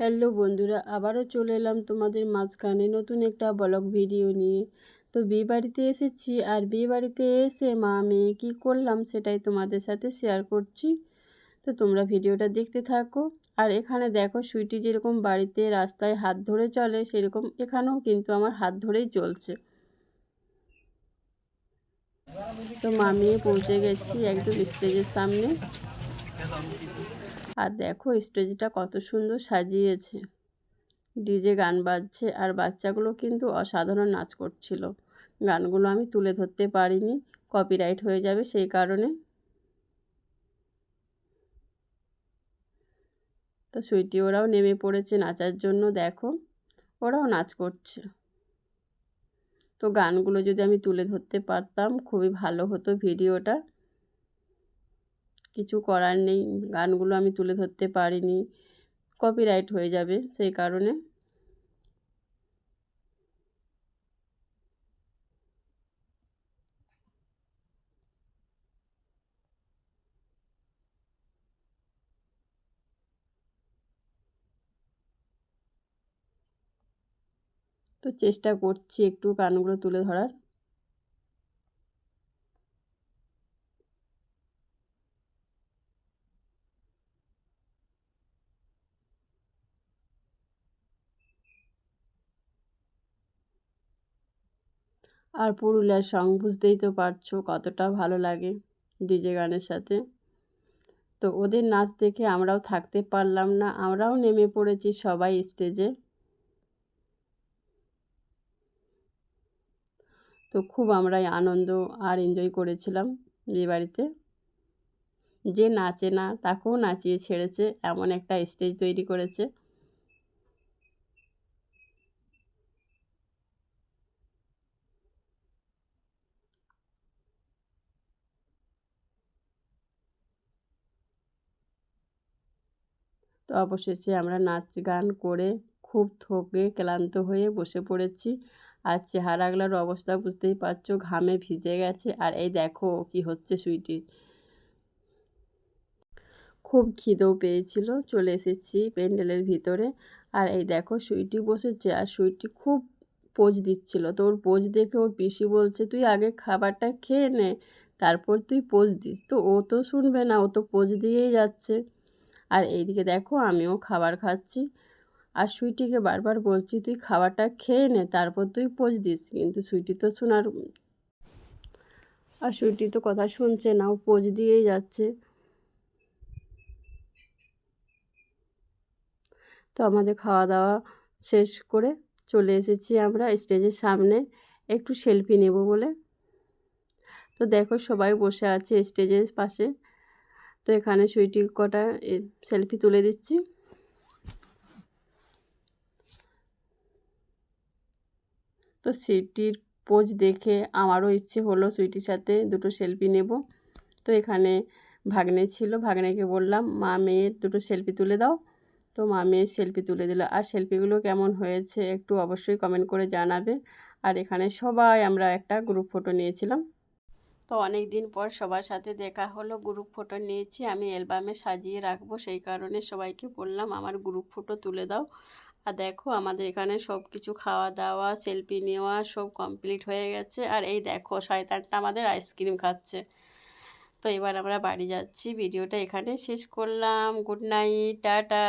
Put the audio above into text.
Hello বন্ধুরা, আবারও চলে এলাম তোমাদের মাঝখানে নতুন একটা ব্লগ ভিডিও নিয়ে। তো বিয়ে বাড়িতে এসেছি আর বিয়ে বাড়িতে এসে মা মেয়ে কী করলাম সেটাই তোমাদের সাথে শেয়ার করছি। তো তোমরা ভিডিওটা দেখতে থাকো। আর এখানে দেখো সুইটি যেরকম বাড়িতে রাস্তায় হাত ধরে চলে, সেরকম এখানেও কিন্তু আমার হাত ধরেই চলছে। তো মামি পৌঁছে গেছি একদম স্টেজের সামনে। আর দেখো স্টেজটা কত সুন্দর সাজিয়েছে। ডিজে গান বাজছে আর বাচ্চাগুলো কিন্তু অসাধারণ নাচ করছিল। গানগুলো আমি তুলে ধরতে পারিনি কপিরাইট হয়ে যাবে সেই কারণে। তো সুইটি ওরাও নেমে পড়েছে নাচার জন্য, দেখো। ওরাও নাচ করছে। তো গানগুলো যদি আমি তুলে ধরতে পারতাম, খুবই ভালো হতো ভিডিওটা। কিছু করার নেই, গানগুলো আমি তুলে ধরতে পারিনি। কপিরাইট হয়ে যাবে সেই কারণে। তো চেষ্টা করছি একটু গানগুলো তুলে ধরার। আর পুরুলিয়ার সং বুঝতেই তো পারছ কতটা ভালো লাগে ডিজে গানের সাথে। তো ওদের নাচ দেখে আমরাও থাকতে পারলাম না, আমরাও নেমে পড়েছি সবাই স্টেজে। তো খুব আমরা আনন্দ আর এনজয় করেছিলাম বিয়ে বাড়িতে। যে নাচে না, তাকেও নাচিয়ে ছেড়েছে, এমন একটা স্টেজ তৈরি করেছে। তো অবশেষে আমরা নাচ গান করে খুব থকে ক্লান্ত হয়ে বসে পড়েছি। আর চেহারাগুলোর অবস্থা বুঝতেই পারছ, ঘামে ভিজে গেছে। আর এই দেখো কি হচ্ছে সুইটি। খুব খিদেও পেয়েছিল, চলে এসেছি প্যান্ডেলের ভিতরে। আর এই দেখো সুইটি বসেছে, আর সুইটি খুব পোজ দিচ্ছিল। তো ওর পোজ দেখে ওর পিসি বলছে, তুই আগে খাবারটা খেয়ে নে, তারপর তুই পোজ দিস। তো ও তো শুনবে না, ও তো পোজ দিয়েই যাচ্ছে। আর এইদিকে দেখো আমিও খাবার খাচ্ছি। আর সুইটিকে বারবার বলছি, তুই খাবারটা খেয়ে নে, তারপর তুই পোজ দিস। কিন্তু সুইটি তো শোনার আর সুইটি তো কথা শুনছে না, ও পোজ দিয়েই যাচ্ছে। তো আমাদের খাওয়া দাওয়া শেষ করে চলে এসেছি আমরা স্টেজের সামনে, একটু সেলফি নেব বলে। তো দেখো, সবাই বসে আছে স্টেজের পাশে। তো এখানে সুইটি কটা সেলফি তুলে দিচ্ছি। তো সুইটির পোজ দেখে আমারও ইচ্ছে হলো সুইটির সাথে দুটো সেলফি নেব। তো এখানে ভাগ্নে ছিল, ভাগ্নেকে বললাম, মা মেয়ের দুটো সেলফি তুলে দাও। তো মা মেয়ের সেলফি তুলে দিল। আর সেলফিগুলো কেমন হয়েছে একটু অবশ্যই কমেন্ট করে জানাবে। আর এখানে সবাই আমরা একটা গ্রুপ ফটো নিয়েছিলাম। তো অনেক দিন পর সবার সাথে দেখা হলো গ্রুপ ফটো নিয়েছি। আমি অ্যালবামে সাজিয়ে রাখব, সেই কারণে সবাইকে বললাম, আমার গ্রুপ ফটো তুলে দাও। আর দেখো আমাদের এখানে সব কিছু খাওয়া দাওয়া সেলফি নেওয়া সব কমপ্লিট হয়ে গেছে। আর এই দেখো শয়তানটা আমাদের আইসক্রিম খাচ্ছে। তো এবার আমরা বাড়ি যাচ্ছি। ভিডিওটা এখানে শেষ করলাম। Good night tata.